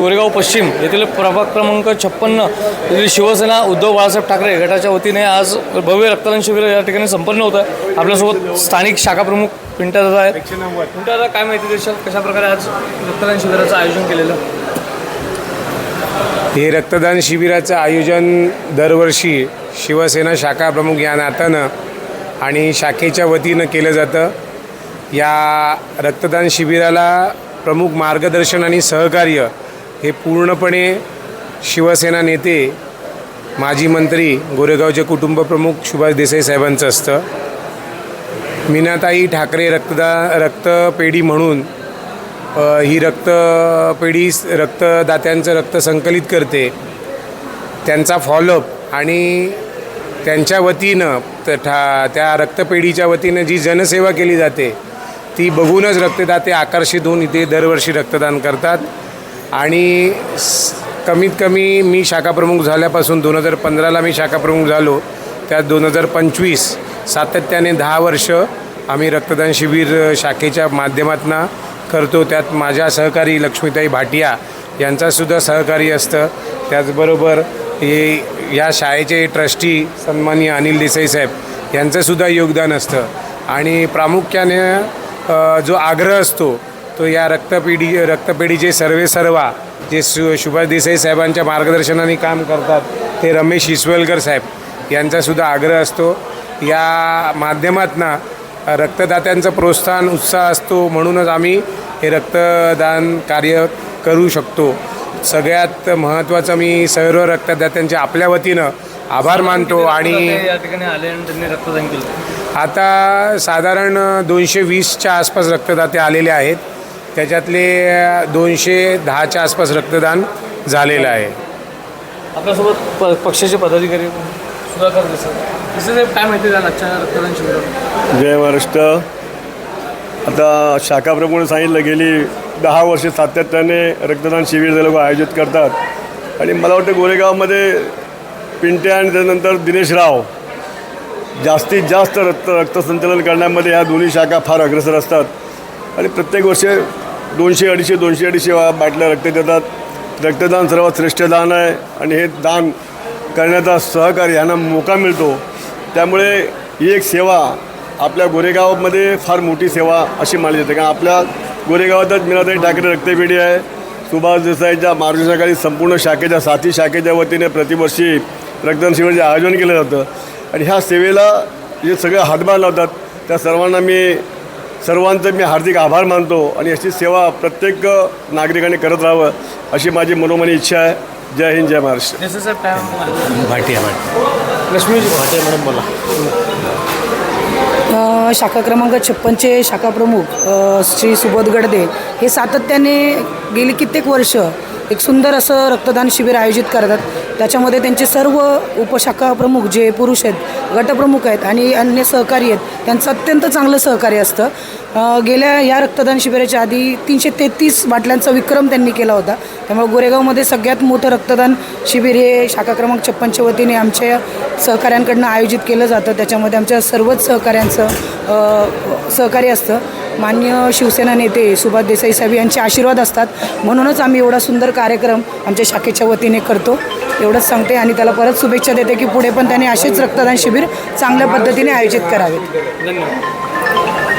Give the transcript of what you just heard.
गोरेगाव पश्चिम येथील प्रभाग क्रमांक छप्पन्न येथील शिवसेना उद्धव बाळासाहेब ठाकरे गटाच्या वतीने आज भव्य रक्तदान शिबिर या ठिकाणी संपन्न होतं आहे आपल्यासोबत स्थानिक शाखा प्रमुख पिंटा दादा आहेत. पिंटा दादा काय माहिती देशाल कशा प्रकारे आज रक्तदान शिबिराचं आयोजन केलेलं? हे रक्तदान शिबिराचं आयोजन दरवर्षी शिवसेना शाखा प्रमुख या नात्यानं आणि शाखेच्या वतीनं केलं जातं. या रक्तदान शिबिराला प्रमुख मार्गदर्शन आणि सहकार्य हे पूर्णपणे शिवसेना नेते माजी मंत्री गोरेगावचे कुटुंबप्रमुख सुभाष देसाई साहेबांचं असतं. मीनाताई ठाकरे रक्तदा रक्तपेढी म्हणून ही रक्तपेढी रक्तदात्यांचं रक्त संकलित करते. त्यांचा फॉलोअप आणि त्यांच्या वतीनं त- ठा त्या रक्तपेढीच्या वतीनं जी जनसेवा केली जाते ती बघूनच रक्तदाते आकर्षित होऊन इथे दरवर्षी रक्तदान करतात. आणि कमीत कमी मी शाखाप्रमुख झाल्यापासून दोन हजार पंधराला मी शाखाप्रमुख झालो. त्यात दोन हजार पंचवीस सातत्याने दहा वर्ष आम्ही रक्तदान शिबिर शाखेच्या माध्यमातून करतो. त्यात माझ्या सहकारी लक्ष्मीताई भाटिया यांचासुद्धा सहकारी असतं. त्याचबरोबर हे या शाळेचे ट्रस्टी सन्माननीय अनिल देसाई साहेब यांचंसुद्धा योगदान असतं. आणि प्रामुख्याने जो आग्रह असतो तो या रक्तपेढी रक्तपेढीचे सर्वे सर्वा जे सु सुभाष देसाई साहेबांच्या मार्गदर्शनाने काम करतात ते रमेश इसवलकर साहेब यांचासुद्धा आग्रह असतो. या माध्यमातनं रक्तदात्यांचं प्रोत्साहन उत्साह असतो म्हणूनच आम्ही हे रक्तदान कार्य करू शकतो. सगळ्यात महत्त्वाचं मी सर्व रक्तदात्यांचे आपल्या वतीनं आभार मानतो आणि या ठिकाणी आले आणि त्यांनी रक्तदान केलं. आता साधारण दोनशे वीसच्या आसपास रक्तदाते आलेले आहेत. त्याच्यातले दोनशे दहाच्या आसपास रक्तदान झालेलं आहे. आपल्यासोबत प पक्षाचे पदाधिकारी सुधाकर देसाई. देसाई साहेब काय माहिती द्याल आजच्या रक्तदान शिबिरात जय महाराष्ट्र. आता शाखा प्रमुख सांगितलं गेली दहा वर्ष सातत्याने रक्तदान शिबिर ते लोक आयोजित करतात. आणि मला वाटतं गोरेगावमध्ये पिंटे आणि त्यानंतर दिनेश राव जास्तीत जास्त रक्त रक्तसंचलन करण्यामध्ये ह्या दोन्ही शाखा फार अग्रेसर असतात. आणि प्रत्येक वर्षी दोनशे अडीचशे दोनशे अडीचशे बाटल्या रक्त देतात. रक्तदान सर्वात श्रेष्ठ दान आहे आणि हे दान करण्याचा सहकार्य यांना मोका मिळतो. त्यामुळे ही एक सेवा आपल्या गोरेगावमध्ये फार मोठी सेवा अशी मानली जाते. कारण आपल्या गोरेगावातच मीनाताई ठाकरे रक्तपेढी आहे. सुभाष देसाईच्या मार्गदर्शनाखाली संपूर्ण शाखेच्या साथी शाखेच्या वतीने प्रतिवर्षी रक्तदान शिबिराचे आयोजन केलं जातं. आणि ह्या सेवेला जे सगळे हातभार लावतात त्या सर्वांना मी सर्वांचं मी हार्दिक आभार मानतो आणि अशी सेवा प्रत्येक नागरिकाने करत राहावं अशी माझी मनोमनी इच्छा आहे. जय हिंद जय महाराष्ट्र? भाटिया भाटिया लक्ष्मीजी भाटे मॅडम बोला. शाखा क्रमांक छप्पनचे शाखा प्रमुख श्री सुबोध गडदे हे सातत्याने गेली कित्येक वर्ष एक सुंदर असं रक्तदान शिबिर आयोजित करतात. त्याच्यामध्ये त्यांचे सर्व उपशाखा प्रमुख जे पुरुष आहेत गटप्रमुख आहेत आणि अन्य सहकारी आहेत. त्यांचं अत्यंत चांगलं सहकार्य असतं. गेल्या या रक्तदान शिबिराच्या आधी तीनशे तेहतीस बाटल्यांचा विक्रम त्यांनी केला होता. त्यामुळे गोरेगावमध्ये सगळ्यात मोठं रक्तदान शिबिर हे शाखा क्रमांक छप्पनच्या वतीने आमच्या सहकाऱ्यांकडनं आयोजित केलं जातं. त्याच्यामध्ये आमच्या सर्वच सहकाऱ्यांचं सहकार्य असतं. मान्य शिवसेना नेते सुभाष देसाई साहेब यांचे आशीर्वाद असतात. म्हणूनच आम्ही एवढा सुंदर कार्यक्रम आमच्या शाखेच्या वतीने करतो. एवढंच सांगते आणि त्याला परत शुभेच्छा देते की पुढे पण त्यांनी असेच रक्तदान शिबिर चांगल्या पद्धतीने आयोजित करावेत धन्यवाद.